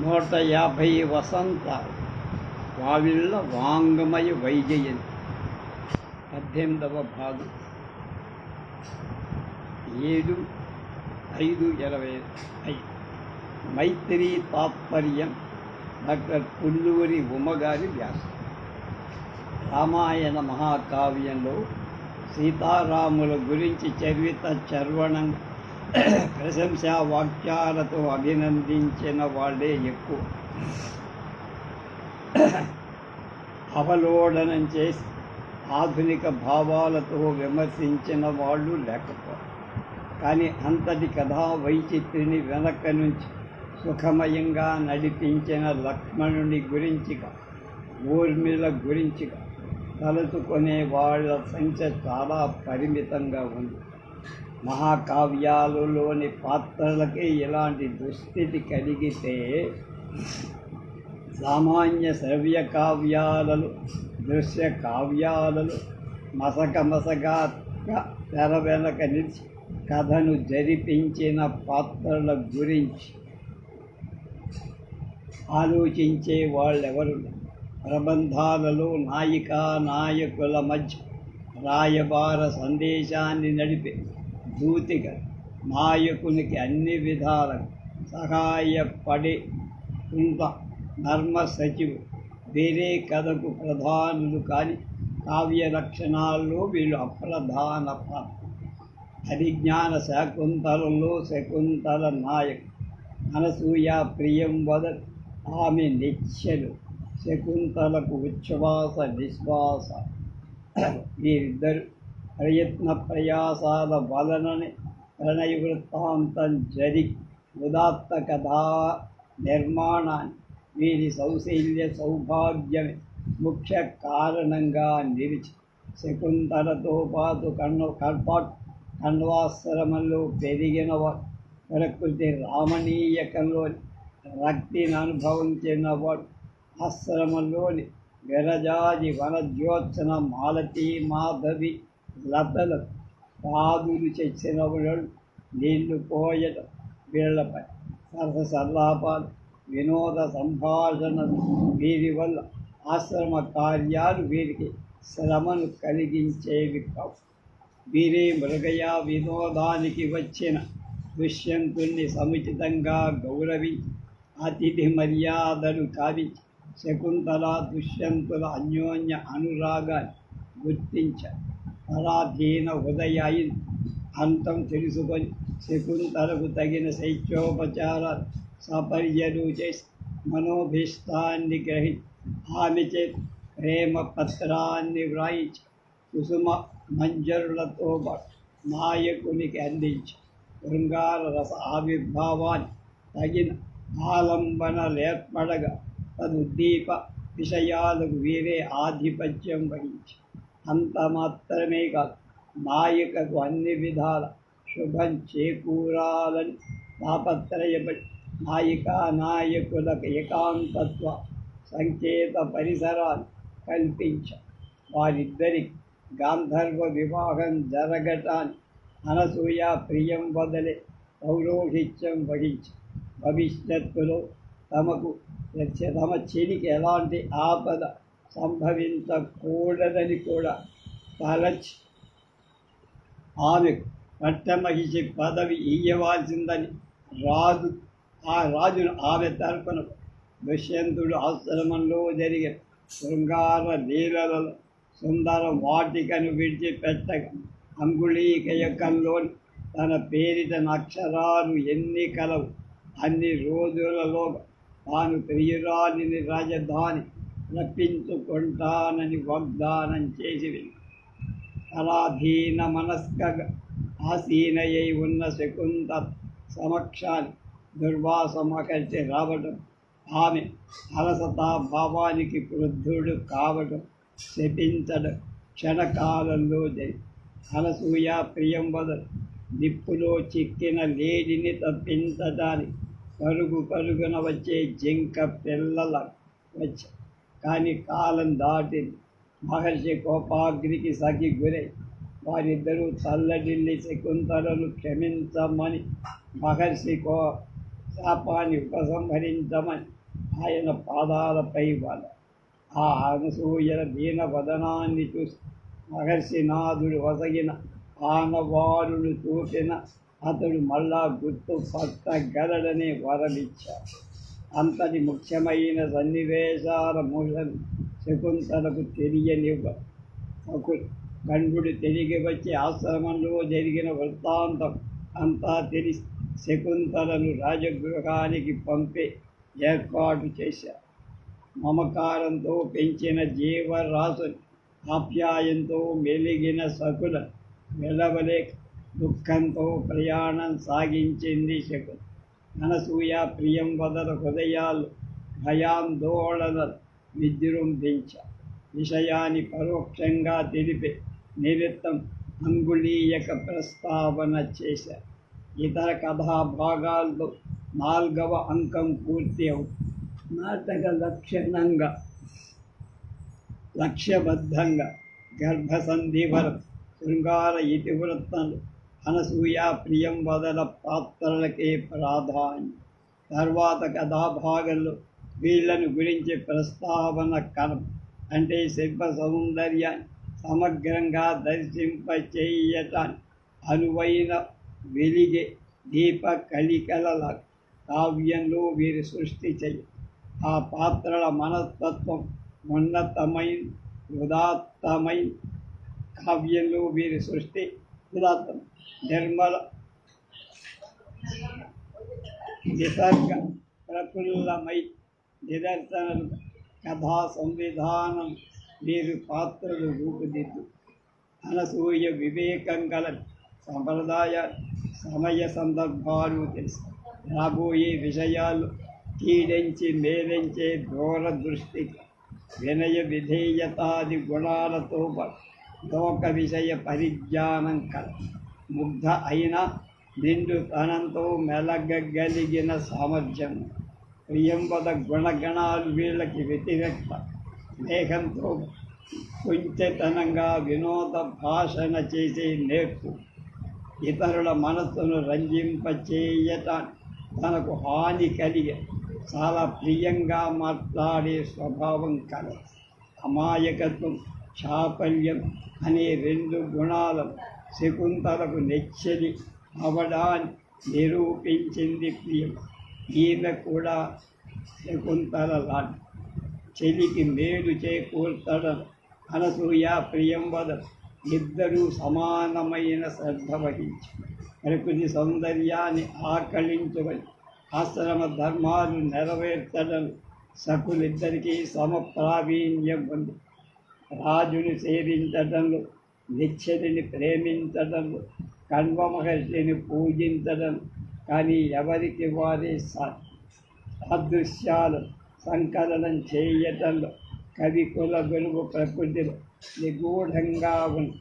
నూట యాభై వసంతాలు వావిళ్ళ వాంగమయ వైజయంతి. పద్దెనిమిదవ భాగం. ఏడు ఐదు ఇరవై ఐదు. మైత్రి తాత్పర్యం డాక్టర్ పుల్లూరి ఉమ్మగారి వ్యాసం. రామాయణ మహాకావ్యంలో సీతారాముల గురించి చరిత చర్వణం ప్రశంసా వాక్యాలతో అభినందించిన వాళ్ళే ఎక్కువ. అవలోడనం చేసి ఆధునిక భావాలతో విమర్శించిన వాళ్ళు లేకపోరు కానీ అంతటి కథా వైచిత్రిని వెనక నుంచి సుఖమయంగా నడిపించిన లక్ష్మణుని గురించిగా ఊర్మిళ గురించిగా తలుచుకునే వాళ్ళ సంఖ్య చాలా పరిమితంగా ఉంది. మహాకావ్యాలలోని పాత్రలకి ఇలాంటి దుస్థితి కలిగితే సామాన్య శ్రవ్య కావ్యాలలో దృశ్య కావ్యాలలో మసక మసగా తెర వెనక నిలిచి కథను జరిపించిన పాత్రల గురించి ఆలోచించే వాళ్ళెవరు? ప్రబంధాలలో నాయికా నాయకుల మధ్య రాయబార సందేశాన్ని నడిపే దూతిగా నాయకునికి అన్ని విధాల సహాయపడి ఉంట ధర్మ సచివు. వేరే కథకు ప్రధానులు కానీ కావ్య లక్షణాల్లో వీళ్ళు అప్రధాన పాత్ర. హరిజ్ఞాన శకుంతలలో శకుంతల నాయక్. అనసూయ ప్రియం వద ఆమె నిత్యలు శకుంతలకు ఉచ్ఛ్వాస నిశ్వాస. వీరిద్దరు ప్రయత్న ప్రయాసాల వలననే ప్రణయ వృత్తాంతం జరి ఉదాత్త కథా నిర్మాణాన్ని వీరి సౌశల్య సౌభాగ్యమే ముఖ్య కారణంగా నిలిచి శకుంతలతో పాటు కన్ను కర్పాట్ కణ్వాశ్రమంలో పెరిగిన వాడు ప్రకృతి రామణీయకంలోని రక్తిని అనుభవించిన వాడు ఆశ్రమంలోని విరజాది వనజ్యోత్సన మాలతీ మాధవి లతలు పాదులు చేసిన నీళ్ళు పోయడం వీళ్ళపై సరస సల్లాపాలు వినోద సంభాషణ వీరి వల్ల ఆశ్రమ కార్యాలు వీరికి శ్రమను కలిగించేవి కావు. వీరే మృగయ వినోదానికి వచ్చిన దుష్యంతుణ్ణి సముచితంగా గౌరవించి అతిథి మర్యాదలు కావించి శకుంతల దుష్యంతుల అన్యోన్య అనురాగాన్ని గుర్తించారు. పరాధీన ఉదయాయి అంతం తెలుసుకొని శకుంతలకు తగిన శైత్యోపచార సపర్యలు చేసి మనోభీష్టాన్ని గ్రహి ఆమె చే ప్రేమ పత్రాన్ని వ్రాయించి కుసుమ మంజరులతో నాయకునికి అందించి శృంగార రస ఆవిర్భావాన్ని తగిన ఆలంబనలేర్పడగా తదుద్దీప విషయాలకు వీరే ఆధిపత్యం వహించి అంత మాత్రమే కాదు నాయకకు అన్ని విధాల శుభం చేకూరాలని తాపత్రయపడి నాయికా నాయకులకు ఏకాంతత్వ సంకేత పరిసరాలు కల్పించ. వారిద్దరికి గాంధర్వ వివాహం జరగటాన్ని అనసూయ ప్రియం వదలే పౌరోహిత్యం వహించి. భవిష్యత్తులో తమకు తమ చెలికి ఎలాంటి ఆపద సంభవించకూడదని కూడా తలచి ఆమె పట్టమహిషి పదవి ఇయ్యవలసిందని రాజు ఆ రాజును ఆమె తరపున దుష్యంతుడు ఆశ్రమంలో జరిగే శృంగార లీలలో సుందర వాటికను విడిచిపెట్టగా అంగుళీకయకంలోని తన పేరిట అక్షరాలు ఎన్ని కలవు అన్ని రోజులలో తాను ప్రియురాలిని రాజధాని రప్పించుకుంటానని వాగ్దానం చేసి కళాధీన మనస్క ఆసీనయ్యై ఉన్న శకుంత సమక్షాన్ని దుర్వాసమకర్చి రావడం ఆమె అలసతా భావానికి క్రుద్ధుడు కావడం శపించడం క్షణకాలంలో జరి అనసూయ ప్రియం వదలు నిప్పులో చిక్కిన లేడిని తప్పించడానికి పరుగు పరుగున వచ్చే జింక పిల్లల వచ్చి కానీ కాలం దాటింది మహర్షి కోపాగ్నికి సఖి గురై వారిద్దరూ చల్లడిల్లి శకుంతలను క్షమించమని మహర్షి కో శాపాన్ని ఉపసంహరించమని ఆయన పాదాలపై వల. ఆ అనసూయల దీన వదనాన్ని చూసి మహర్షినాథుడు వసగిన ఆనవారులు చూసిన అతడు మళ్ళా గుర్తు పట్టగలడనే వరమిచ్చాడు. అంతటి ముఖ్యమైన సన్నివేశాల మూలం శకుంతలకు తెలియనివ్వ. గండు తిరిగి వచ్చి ఆశ్రమంలో జరిగిన వృత్తాంతం అంతా తెలిసి శకుంతలను రాజగృహానికి పంపే ఏర్పాటు చేశారు మమకారంతో పెంచిన జీవరాశుని ఆప్యాయంతో మెలిగిన సకుల వెలవలేక దుఃఖంతో ప్రయాణం సాగించింది శకుల. అనసూయ ప్రియం వదల హృదయాలు భయాందోళన విజృంభించ విషయాన్ని పరోక్షంగా తెలిపే నిమిత్తం అంగుళీయక ప్రస్తావన చేశారు ఇతర కథా భాగాల్లో అంకం పూర్తి అవుతుంది నాటక లక్షణంగా లక్ష్యబద్ధంగా గర్భసంధివరం శృంగార ఇతివృత్తాలు అనసూయ ప్రియం వదల పాత్రలకే ప్రాధాన్యం తర్వాత కథాభాగంలో వీళ్ళను గురించి ప్రస్తావన కలం అంటే శిల్ప సౌందర్యాన్ని సమగ్రంగా దర్శింప చేయటం అనువైన వెలిగే దీప కలికల కావ్యంలో వీరు సృష్టి చేయ ఆ పాత్రల మనస్తత్వం ఉన్నతమైన ఉదాత్తమైన కావ్యంలో వీరి సృష్టి ఉదాత్తం నిర్మల నిసర్గ ప్రఫుల్లమై నిదర్శనలు కథా సంవిధానం మీరు పాత్రలు రూపుదిద్దు. అనసూయ వివేకం గల సంప్రదాయ సమయ సందర్భాలు తెలుసు. రాబోయే విషయాలు కీడించి మేలించే దూరదృష్టి వినయ విధేయతాది గుణాలతో పాటు లోక విషయ పరిజ్ఞానం కల. ముగ్ధ అయిన నిండు తనంతో మెలగగలిగిన సామర్థ్యం. ప్రియంపద గుణగణాలు వీళ్ళకి వ్యతిరేక్త. మేఘంతో కుంచెతనంగా వినోద భాషణ చేసే నేర్పు. ఇతరుల మనస్సును రంజింపచేయట తనకు హాని కలిగే చాలా ప్రియంగా మాట్లాడే స్వభావం కల. అమాయకత్వం చాపల్యం అనే రెండు గుణాల శకుంతలకు నెచ్చని అవడాన్ని నిరూపించింది ప్రియం. ఈమె కూడా శకుంతల లాంటి చెలికి మేలు చేకూర్చడం అనసూయ ప్రియం వద. ఇద్దరూ సమానమైన శ్రద్ధ వహించి. ప్రకృతి సౌందర్యాన్ని ఆకళించబడి ఆశ్రమ ధర్మాలు నెరవేర్చడం సకులిద్దరికీ సమప్రావీణ్యం ఉంది. రాజుని సేవించడంలో నిశ్చరిని ప్రేమించడంలో కణ్వ మహర్షిని పూజించడం కానీ ఎవరికి వారే సాదృశ్యాలు సంకలనం చేయటంలో కవి కుల వెలుగు ప్రకృతిలో నిగూఢంగా ఉన్న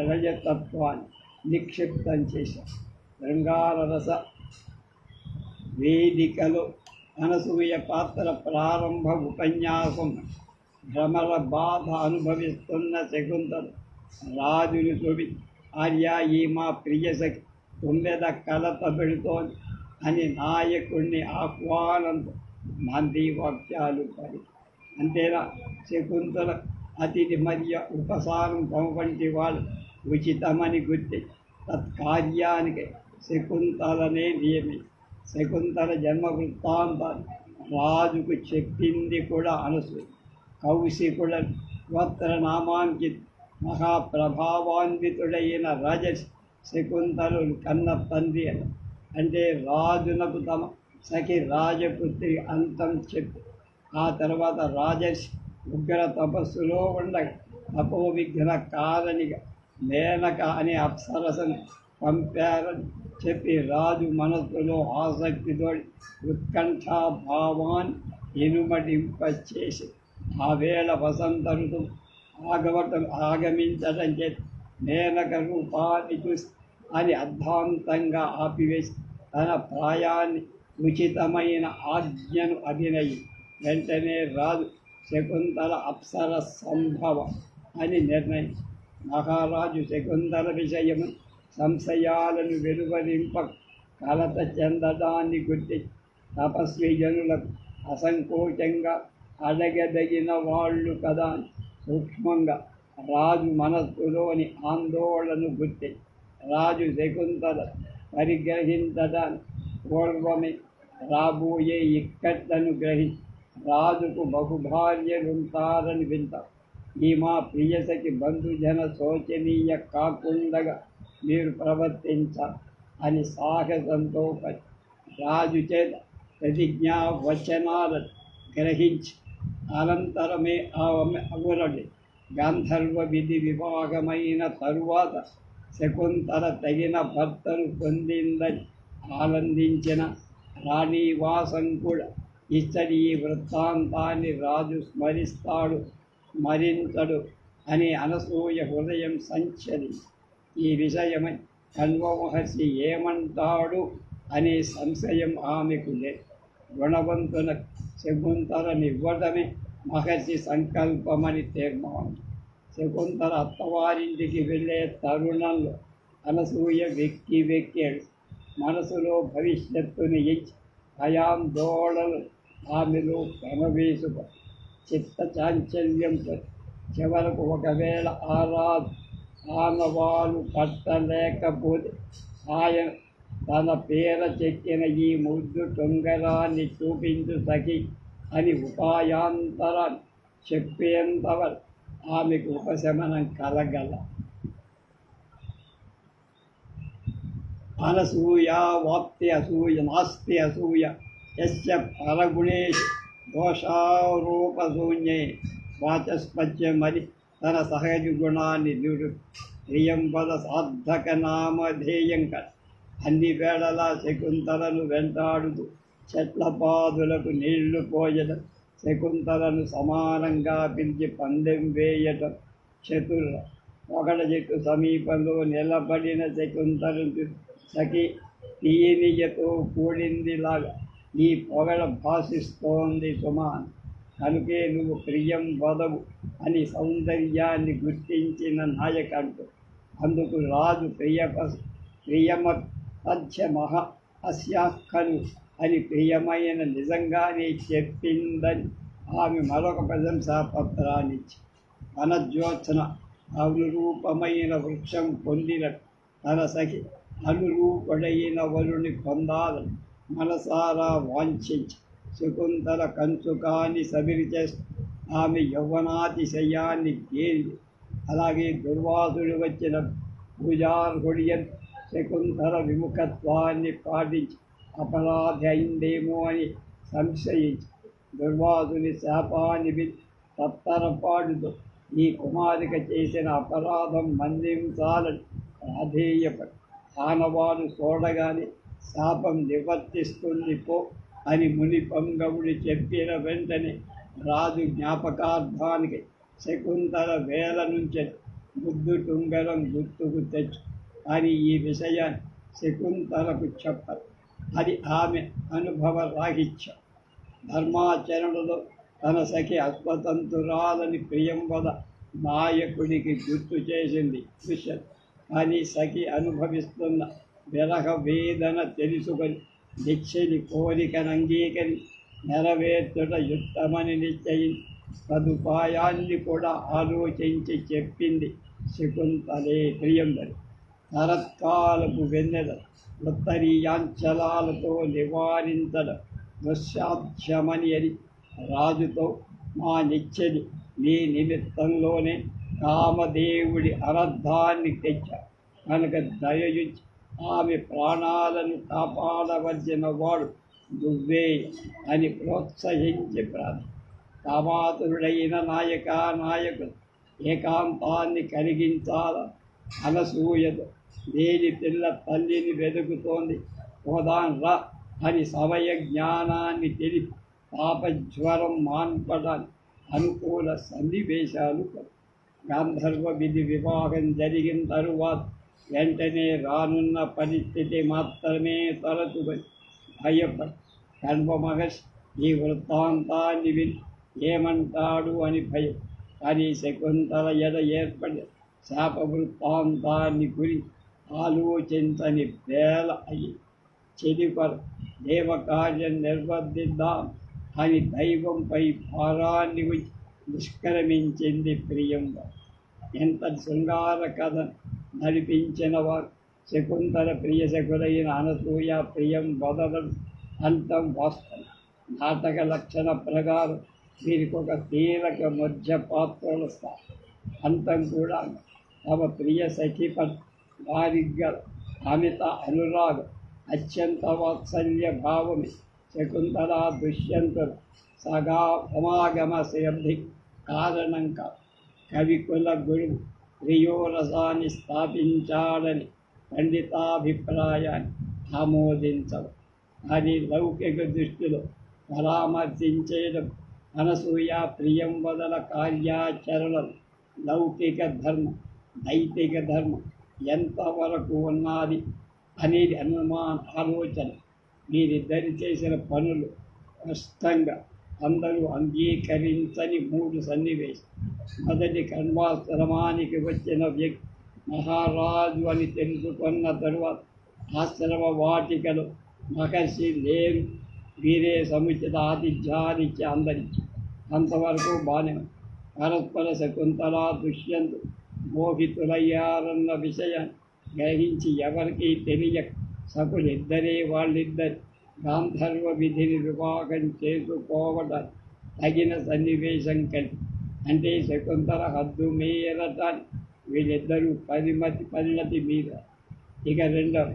రజతత్వాన్ని నిక్షిప్తం చేశారు శృంగార రస వేదికలో అనసూయ పాత్ర ప్రారంభ ఉపన్యాసం భ్రమల బాధ అనుభవిస్తున్న శకుంతల. రాజుని చూపి ఆర్య ఈ మా ప్రియశక్తి తుమ్మెద కలత పెడుతోంది అని నాయకుడిని ఆహ్వానంతో మంది వాక్యాలు పడి అంతేనా? శకుంతల అతిథి మధ్య ఉపసారం పంపంటి వాళ్ళు ఉచితమని గుర్తి తత్కార్యానికి శకుంతలనే నియమి. శకుంతల జన్మ వృత్తాంతాన్ని రాజుకు చెప్పింది కూడా అనసూయ. కౌశికుడ గోత్రనామాంకిత మహాప్రభావాన్వితుడైన రజస్ శకుంతలు కన్న తండ్రి అంటే రాజునకు తమ సఖి రాజపుత్రి అంతం చెప్పి. ఆ తర్వాత రాజర్షి ఉగ్ర తపస్సులో ఉండగా తపో విఘ్న కారణిగా మేనక అనే అప్సరసను పంపారని చెప్పి రాజు మనస్సులో ఆసక్తితో ఉత్కంఠాభావాన్ని ఇనుమడింపచేసి ఆ వేళ వసంత ఋతువు ఆగవటం ఆగమించటం చేతి మేనక రూపాన్ని చూసి అని అర్ధాంతంగా ఆపివేసి తన ప్రాయాన్ని ఉచితమైన ఆజ్ఞను అభినయి వెంటనే రాజు శకుంతల అప్సర సంభవ అని నిర్ణయించి మహారాజు శకుంతల విషయము సంశయాలను వెలువరింప కలత చెందడాన్ని గుర్తి తపస్వి జనులకు అసంకోచంగా అడగదగిన వాళ్ళు కదా సూక్ష్మంగా. రాజు మనస్సులోని ఆందోళన గుర్తి రాజు శకుంతల పరిగ్రహించడానికి పూర్వమే రాబోయే ఇక్కట్లను గ్రహించి రాజుకు బహుభార్యలుంటారని వింటాం ఈ మా ప్రియసకి బంధుజన శోచనీయ కాకుండగా మీరు ప్రవర్తించాలి అని సాహసంతో రాజు చేత ప్రతిజ్ఞా వచనాలను గ్రహించి అనంతరమే ఆమె అగురడి గాంధర్వ విధి విభాగమైన తరువాత శకుంతల తగిన భర్తను పొందిందని ఆనందించిన రాణివాసం కూడా ఇచ్చడి ఈ వృత్తాంతాన్ని రాజు స్మరిస్తాడు స్మరించడు అని అనసూయ హృదయం సంచరి. ఈ విషయమై కన్వ మహర్షి ఏమంటాడు అనే సంశయం ఆమెకు లేదు గుణవంతున శకుంతలనివ్వడమే మహర్షి సంకల్పమని తీర్మానం శకుంతల అత్తవారింటికి వెళ్ళే తరుణంలో అనసూయ వెక్కి వెక్కాడు. మనసులో భవిష్యత్తుని ఇచ్చి భయాందోళనలు ఆమెలో క్రమవేసుక చిత్త చాంచల్యంతో చివరకు ఒకవేళ ఆరాధ ఆనవాలు పట్టలేకపోతే ఆయన తన పేర చెక్కిన ఈ ముద్దు టొంగరాన్ని చూపించు సఖి. అని ఉపాయాంతరాన్ని చెప్పేంతవరకు ఆమెకు ఉపశమనం కలగల. అనసూయ వాప్తి అసూయ నాస్తి అసూయ ఎస్య పరగుణేష్ దోషారూపశూన్యే వాచస్పత్యమది తన సహజ గుణాన్ని నిరు ప్రియంపద సార్థక నామధేయం అన్ని వేళలా శకుంతలను వెంటాడుతూ చెట్ల పాదులకు నీళ్ళు పోయడం శకుంతలను సమానంగా పిలిచి పందెం వేయటం. చతుర్ల ఒకడ చెట్టు సమీపంలో నిలబడిన శకుంతలను సఖి తీయనియతో కూడిందిలాగా నీ పొగడ భాషిస్తోంది సుమాన్. కనుకే నువ్వు ప్రియం వదవు అని సౌందర్యాన్ని గుర్తించిన నాయకంటు అందుకు రాజు ప్రియప ప్రియమ మహా మహ అస్యాక్కను అని ప్రియమైన నిజంగానే చెప్పిందని ఆమె మరొక ప్రశంసా పత్రాన్నిచ్చి వనజ్యోత్సన అనురూపమైన వృక్షం పొందిన తన సఖి అనురూపుడైన వరుణి పొందాలని మనసారా వాంఛించి శకుంతల కంచుకాన్ని సబిరి చేస్తూ ఆమె యవ్వనాతిశయాన్ని గేలి అలాగే దుర్వాసుడు వచ్చిన పూజార్హుడియన్ శకుంతల విముఖత్వాన్ని పాటించి అపరాధి అయిందేమో అని సంశయించి దుర్వాసుని శాపాన్ని విని తత్తరపాటుతో ఈ కుమారిక చేసిన అపరాధం మందించాలని ప్రాధేయపడి ఆనవాడు చూడగానే శాపం నివర్తిస్తుంది పో అని ముని పొంగవుడు చెప్పిన వెంటనే రాజు జ్ఞాపకార్థానికి శకుంతల వేల నుంచి ముద్దు టుంగరం గుర్తుకు తెచ్చు అని ఈ విషయాన్ని శకుంతలకు చెప్పరు అది ఆమె అనుభవ రాహిత్యం ధర్మాచరణలో తన సఖి అస్వతంతురాలని ప్రియంవద నాయకుడికి గుర్తు చేసింది దుష్యంత్ కానీ సఖి అనుభవిస్తున్న విరహ వేదన తెలుసుకొని నిశ్చని కోరికను అంగీకరి నెరవేర్చుట యుక్తమని నిశ్చయించి సదుపాయాన్ని కూడా ఆలోచించి చెప్పింది శకుంతలే ప్రియంబరి. శరత్కాలపు వెన్నెల ఉత్తరీయాంచలాలతో నివారించడం దుస్సాధ్యమని అని రాజుతో మా నిచ్చని నీ నిమిత్తంలోనే కామదేవుడి అనర్థాన్ని తెచ్చా. కనుక దయయుచ్చి ఆమె ప్రాణాలను కాపాడవలసిన వాడు నువ్వే అని ప్రోత్సహించి ప్రార్థన కామాతుడైన నాయక నాయకుడు ఏకాంతాన్ని కలిగించాల అనసూయతో దేని పిల్ల తల్లిని వెతుకుతోంది. పోదాన్ రా అని సమయ జ్ఞానాన్ని తెలిపి పాపజ్వరం మాన్పడానికి అనుకూల సన్నివేశాలు కలవు. గాంధర్వ విధి వివాహం జరిగిన తరువాత వెంటనే రానున్న పరిస్థితి మాత్రమే తలచుకొని భయపడి. కన్వ మహర్షి ఈ వృత్తాంతాన్ని విని ఏమంటాడు? అని భయం. కానీ శకుంతల ఎడ ఏర్పడి శాప వృత్తాంతాన్ని గురించి ఆలోచించని వేల అయి చెడిపరు దేవకార్యం నిర్వర్తిద్దాం. అని దైవంపై భారాన్ని నిష్క్రమించింది ప్రియంగా ఎంత శృంగార కథ నడిపించిన వారు శకుంతల ప్రియ శకులైన అనసూయ ప్రియం వదలం అంతం వాస్తవం. నాటక లక్షణ ప్రకారం వీరికి ఒక కీలక మధ్య పాత్రలు అంతం కూడా తమ ప్రియ సఖి వారిగా అమిత అనురాగం అత్యంత వాత్సల్య భావమి శకుంతల దుష్యంతుడు సగా సమాగమ సిద్ధి కారణంగా కవికుల గురువు ప్రియోరసాన్ని స్థాపించాడని పండితాభిప్రాయాన్ని ఆమోదించవు అది లౌకిక దృష్టిలో పరామర్శించేయడం అనసూయ ప్రియం వదల కార్యాచరణలు లౌకిక ధర్మం నైతిక ధర్మం ఎంతవరకు ఉన్నది అనేది అనుమాన ఆలోచన. వీరిద్దరి చేసిన పనులు స్పష్టంగా అందరూ అంగీకరించని మూడు సన్నివేశం. మొదటి కర్మాశ్రమానికి వచ్చిన వ్యక్తి మహారాజు అని తెలుసుకున్న తరువాత ఆశ్రమ వాటికలు మహర్షి లేరు. వీరే సముచిత ఆతిథ్యానికి అందరించి అంతవరకు బాగానే పరస్పర శకుంతల దుష్యంతు మోహితులయ్యారన్న విషయం గ్రహించి ఎవరికీ తెలియ సకులిద్దరే వాళ్ళిద్దరి గాంధర్వ విధిని వివాహం చేసుకోవడం తగిన సన్నివేశం కలిగి అంటే శకుంతల హద్దు మీరటాన్ని వీళ్ళిద్దరూ పరిమతి పరిణతి మీద. ఇక రెండవ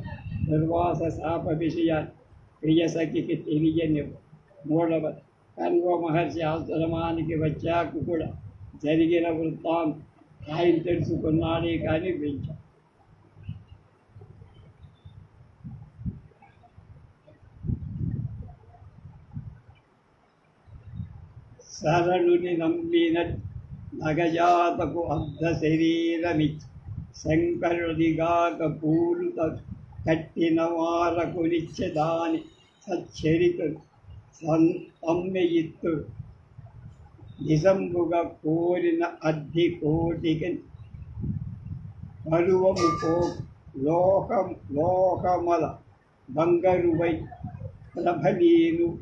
దుర్వాస శాప విషయాన్ని ప్రియసఖికి తెలియని మూడవ కన్వ మహర్షి ఆశ్రమానికి వచ్చాక కూడా జరిగిన వృత్తాంతం ఆయన తెలుసుకున్నాడే కానీ వింటాం శరణుని నమ్మిన నగజాతకు అర్ధ శరీరమిచ్చి. శంకరుడిగాక పూలు కట్టిన వారకు నిత్యదాని సచ్చరితుడు. సమ్మెయిత్తు నిజంబుగా కోరిన అద్ది కోటికి పరువము పో లోకం లోకమల బంగరువై ప్రభనీను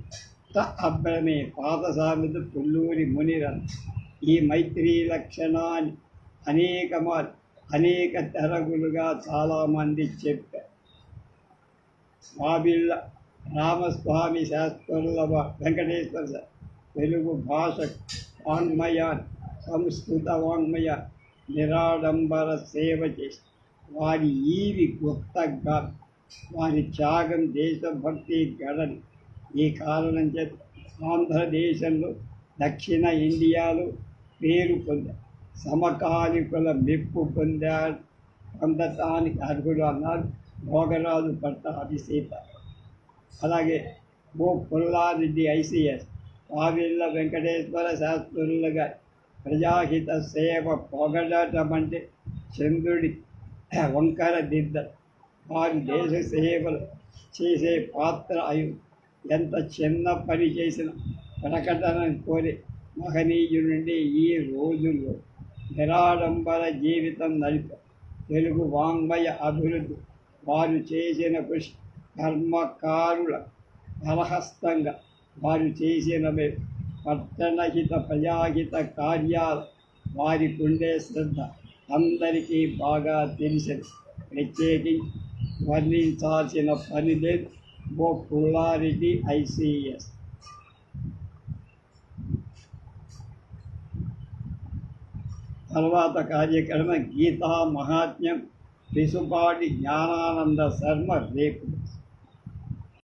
త అభ్రమే పాదసామిత పుల్లూరి మునిరన్ ఈ మైత్రీ లక్షణాన్ని అనేక అనేక తెరగులుగా చాలామంది చెప్పారు మాబిళ్ళ రామస్వామి శాస్త్రుల వెంకటేశ్వర తెలుగు భాష వాంగ్మయ సంస్కృత వాంగ్మయ నిరాడంబర సేవ చేసి వారి ఈవి గుప్తంగా వారి త్యాగం దేశభక్తి గడని ఈ కారణం చేత ఆంధ్రదేశంలో దక్షిణ ఇండియాలో పేరు పొందారు సమకాలికుల మెప్పు పొందారు పొందటానికి అర్హుడు అన్నారు భోగరాజు భర్త సీత అలాగే ఓ పుల్లారెడ్డి ఐసీఎస్ పావిళ్ళ వెంకటేశ్వర శాస్త్రులుగా ప్రజాహిత సేవ పొగడటం అంటే చంద్రుడి వంకర దిద్ద. వారి దేశ సేవలు చేసే పాత్ర అయి ఎంత చిన్న పని చేసిన ప్రకటనను కోరి మహనీయునుండి ఈ రోజుల్లో నిరాడంబర జీవితం నడిప తెలుగు వాంగ్మయ అభివృద్ధి వారు చేసిన కృషి కర్మకారుల బలహస్తంగా వారు చేసిన మే- పట్టణహిత ప్రజాహిత కార్యాలు వారికి ఉండే శ్రద్ధ అందరికీ బాగా తెలిసింది. ప్రత్యేకించి వర్ణించాల్సిన పని లేదు. ఓ పుల్లారెడ్డి ఐసిఎస్ తర్వాత కార్యక్రమం గీతా మహాత్మ్యం పిసుపాటి జ్ఞానానంద శర్మ రేపు.